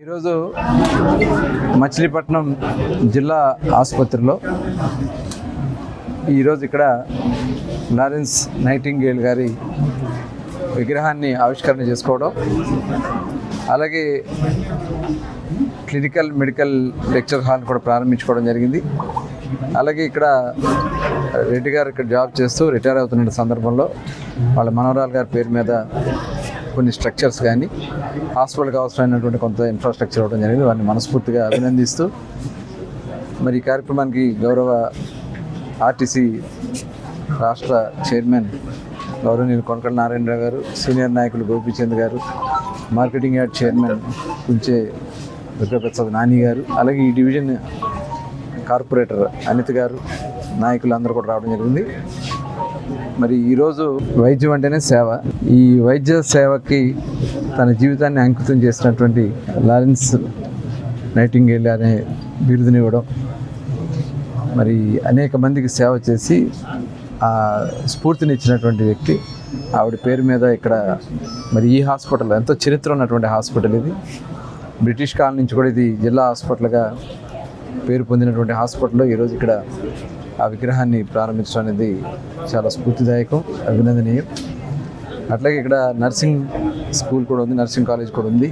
ఈరోజు మచిలీపట్నం జిల్లా ఆసుపత్రిలో ఈరోజు ఇక్కడ లారెన్స్ నైటింగేల్ గారి విగ్రహాన్ని ఆవిష్కరణ చేసుకోవడం అలాగే క్లినికల్ మెడికల్ లెక్చర్ హాల్ కూడా ప్రారంభించుకోవడం జరిగింది. అలాగే ఇక్కడ రెడ్డి గారు ఇక్కడ జాబ్ చేస్తూ రిటైర్ అవుతున్న సందర్భంలో వాళ్ళ మనవరాలు గారి పేరు మీద కొన్ని స్ట్రక్చర్స్ కానీ హాస్పిటల్కి అవసరమైనటువంటి కొంత ఇన్ఫ్రాస్ట్రక్చర్ ఇవ్వడం జరిగింది. వారిని మనస్ఫూర్తిగా అభినందిస్తూ మరి ఈ కార్యక్రమానికి గౌరవ ఆర్టీసీ రాష్ట్ర చైర్మన్ గౌరవనీయులు కొనకళ్ళ నారాయణరావు గారు సీనియర్ నాయకులు గోపీచంద్ గారు marketing yard chairman Kunche Durgaprasad Nani గారు అలాగే ఈ డివిజన్ కార్పొరేటర్ అనిత్ గారు నాయకులు అందరూ కూడా రావడం జరిగింది. మరి ఈరోజు వైద్యం అంటేనే సేవ. ఈ వైద్య సేవకి తన జీవితాన్ని అంకితం చేసినటువంటి లారెన్స్ నైటింగేల్ అనే బిరుదునివ్వడం మరి అనేక మందికి సేవ చేసి ఆ స్ఫూర్తిని ఇచ్చినటువంటి వ్యక్తి. ఆవిడ పేరు మీద ఇక్కడ మరి ఈ హాస్పిటల్ ఎంతో చరిత్ర ఉన్నటువంటి హాస్పిటల్ ఇది. బ్రిటిష్ కాలం నుంచి కూడా ఇది జిల్లా హాస్పిటల్గా పేరు పొందినటువంటి హాస్పిటల్లో ఈరోజు ఇక్కడ ఆ విగ్రహాన్ని ప్రారంభించడం అనేది చాలా స్ఫూర్తిదాయకం అభినందనీయం. అట్లాగే ఇక్కడ నర్సింగ్ స్కూల్ కూడా ఉంది నర్సింగ్ కాలేజ్ కూడా ఉంది.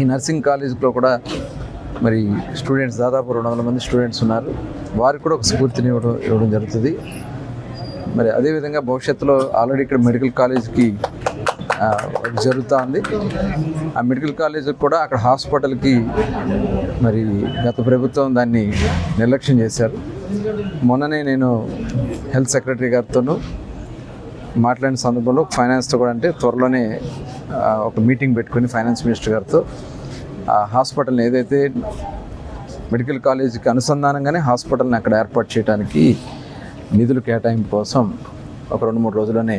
ఈ నర్సింగ్ కాలేజ్లో కూడా మరి స్టూడెంట్స్ దాదాపు రెండు వందల మంది స్టూడెంట్స్ ఉన్నారు. వారికి కూడా ఒక స్ఫూర్తిని ఇవ్వడం ఇవ్వడం జరుగుతుంది. మరి అదేవిధంగా భవిష్యత్తులో ఆల్రెడీ ఇక్కడ మెడికల్ కాలేజ్కి జరుగుతూ ఉంది. ఆ మెడికల్ కాలేజ్ కూడా అక్కడ హాస్పిటల్కి మరి గత ప్రభుత్వం దాన్ని నిర్లక్ష్యం చేశారు. మొన్ననే నేను హెల్త్ సెక్రటరీ గారితోనూ మాట్లాడిన సందర్భంలో ఫైనాన్స్తో కూడా అంటే త్వరలోనే ఒక మీటింగ్ పెట్టుకుని ఫైనాన్స్ మినిస్టర్ గారితో ఆ హాస్పిటల్ని ఏదైతే మెడికల్ కాలేజీకి అనుసంధానంగానే హాస్పిటల్ని అక్కడ ఏర్పాటు చేయడానికి నిధులు కేటాయింపు కోసం ఒక రెండు మూడు రోజుల్లోనే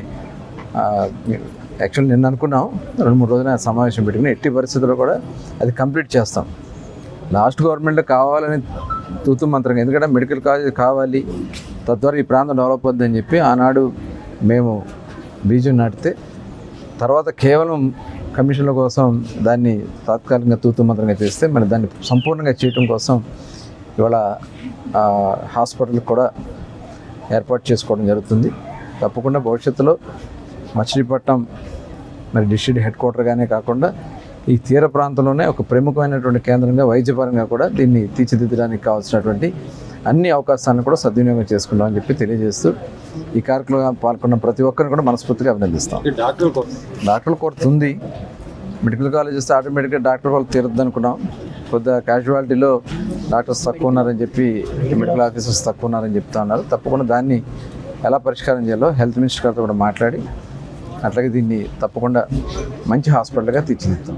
యాక్చువల్లీ నిన్న అనుకున్నాం రెండు మూడు రోజులు సమావేశం పెట్టుకుని ఎట్టి పరిస్థితుల్లో కూడా అది కంప్లీట్ చేస్తాం. లాస్ట్ గవర్నమెంట్లో కావాలని తూతు మంత్రంగా. ఎందుకంటే మెడికల్ కాలేజ్ కావాలి. తద్వారా ఈ ప్రాంతం డెవలప్ అవుతుందని చెప్పి ఆనాడు మేము బీజం నాటితే తర్వాత కేవలం కమిషన్ల కోసం దాన్ని తాత్కాలికంగా తూతు మంత్రంగా చేస్తే మరి దాన్ని సంపూర్ణంగా చేయటం కోసం ఇవాళ హాస్పిటల్ కూడా ఏర్పాటు చేసుకోవడం జరుగుతుంది. తప్పకుండా భవిష్యత్తులో మచిలీపట్నం మరి డిస్ట్రిక్ట్ హెడ్ క్వార్టర్గానే కాకుండా ఈ తీర ప్రాంతంలోనే ఒక ప్రముఖమైనటువంటి కేంద్రంగా వైద్యపరంగా కూడా దీన్ని తీర్చిదిద్దడానికి కావాల్సినటువంటి అన్ని అవకాశాలను కూడా సద్వినియోగం చేసుకుంటామని చెప్పి తెలియజేస్తూ ఈ కార్యక్రమంలో పాల్గొన్న ప్రతి ఒక్కరిని కూడా మనస్ఫూర్తిగా అభినందిస్తాం. డాక్టర్ డాక్టర్ల కొరత ఉంది. మెడికల్ కాలేజ్ వస్తే ఆటోమేటిక్గా డాక్టర్ వాళ్ళు తీరద్దు అనుకున్నాం కొద్దిగా క్యాజువాలిటీలో డాక్టర్స్ తక్కువ ఉన్నారని చెప్పి మెడికల్ ఆఫీసర్స్ తక్కువ ఉన్నారని చెప్తా ఉన్నారు. తప్పకుండా దాన్ని ఎలా పరిష్కారం చేయాలో హెల్త్ మినిస్టర్ గారితో కూడా మాట్లాడి అట్లాగే దీన్ని తప్పకుండా మంచి హాస్పిటల్గా తీర్చిదిద్దాం.